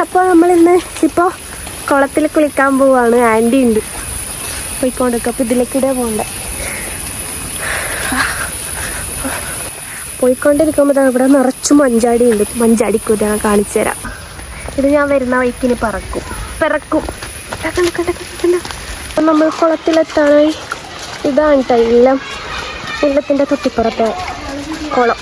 അപ്പോൾ നമ്മൾ ഇന്ന് ഇപ്പോൾ കുളത്തിൽ കുളിക്കാൻ പോവാണ്. ആന്റി ഉണ്ട്. പോയിക്കൊണ്ടിരിക്കും. അപ്പോൾ ഇതിലേക്കിടെ പോകണ്ടേ പോയിക്കൊണ്ടിരിക്കുമ്പോൾ ഇവിടെ നിറച്ചു മഞ്ചാടി ഉണ്ട്. മഞ്ചാടിക്കൂത് ഞാൻ കാണിച്ചു തരാം. ഇത് ഞാൻ വരുന്ന വഴിക്കിന് പറക്കും. പിറക്കും. അപ്പം. നമ്മൾ കുളത്തിലെത്താനായി ഇതാണ് കേട്ടോ എല്ലാം എല്ലാത്തിന്റെ തൊട്ടിപ്പുറത്തെ കുളം.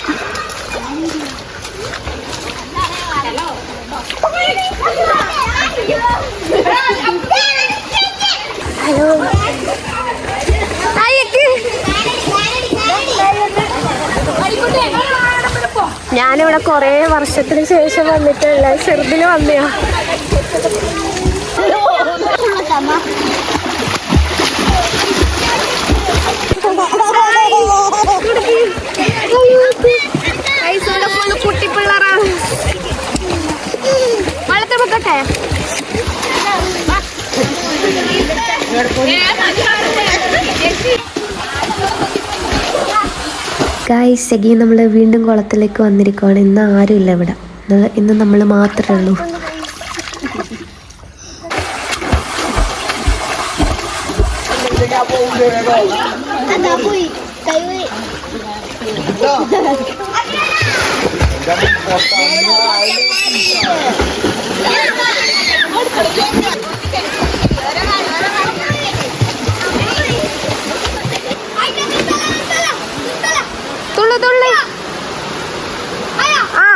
ഞാനിവിടെ കുറേ വർഷത്തിന് ശേഷം വന്നിട്ടുള്ള ചെറുതിന് വന്നയാ. ഗായ്സ് എഗി നമ്മൾ വീണ്ടും കുളത്തിലേക്ക് വന്നിരിക്കുകയാണ് ഇന്ന് ആരുമില്ല ഇവിടെ. ഇന്ന് ഇന്ന് നമ്മൾ മാത്രമേ ഉള്ളൂ. തുള്ളു തുള്ളി. ആ.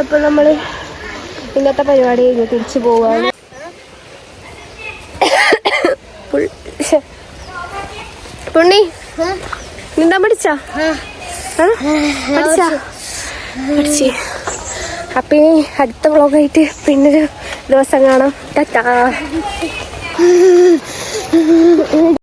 അപ്പോൾ നമ്മൾ ഇന്നത്തെ പരിപാടി കഴിഞ്ഞ് തിരിച്ചു പോവാണ്. പുൾ- പൊണ്ണി നീന്താൻ പഠിച്ചാ? പഠിച്ചാ? പഠിച്ചേ. അപ്പൊ ഇനി അടുത്ത വ്ളോഗായിട്ട് പിന്നൊരു ദിവസം കാണാം. ടാറ്റാ.